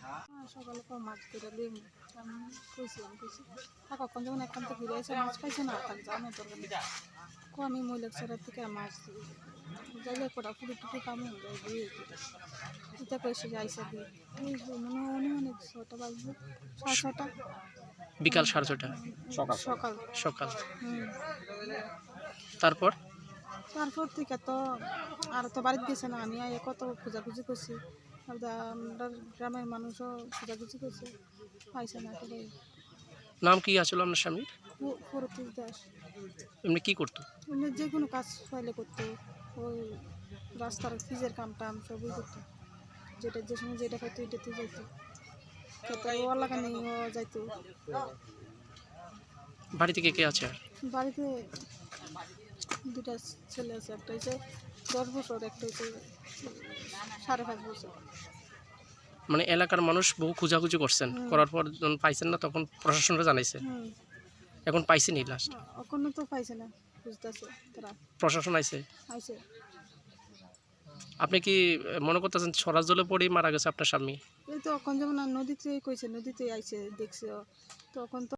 হ্যাঁ, সকালে তো মাছ ধরে লিম আমি কইছি আমি কইছি আর কখন যখন এখান থেকে ঘুরে এসে মাছ পাইছে না তার জানো তোর কো আমি মহিলা ছেড়ার থেকে মাছ দিই যাইলে কটা ফুটি টুটি কামে দিয়ে এটা কইছে যাইছে দিয়ে? মনে হয় অনুমানিক ছটা বাজবে সাড়ে ছটা। বিকাল সাড়ে ছটা। সকাল। সকাল। সকাল। তারপর? তারপর থেকে তো আর তো বাড়িতে গেছে না আমি কত খোঁজাখুঁজি করছি। আর আমরা গ্রামের মানুষও খোঁজাখুঁজি করছে। পাইছে না নাম কি আসলো আপনার স্বামী ফরতি দাস। এমনি কি করতো? এমনি যে কোনো কাজ ফাইলে করতো। ওই রাস্তার ফিজের কাম টাম সবই করতো। যেটা যে সময় যেটা পাইতো এটাতে যাইতো। খেতে ও লাগানি যাইতো। বাড়ি থেকে কে আছে আর? বাড়িতে দুটা ছেলে আছে একটা হচ্ছে দশ বছর একটা হচ্ছে সাড়ে পাঁচ বছর। মানে এলাকার মানুষ বহু খোঁজাখুঁজি করছেন। করার পর যখন পাইছেন না তখন প্রশাসনরা জানাইছে। হুম পাইছে নি লাস্ট এখন তো পাইছে না বুঝতেছে তারা। প্রশাসন আইছে? আইছে। আপনি কি মনে করতেছেন সরাজ জলে পড়েই মারা গেছে আপনার স্বামী? এই তো এখন যেমন নদীতে কইছে নদীতে আইছে দেখছে তখন তো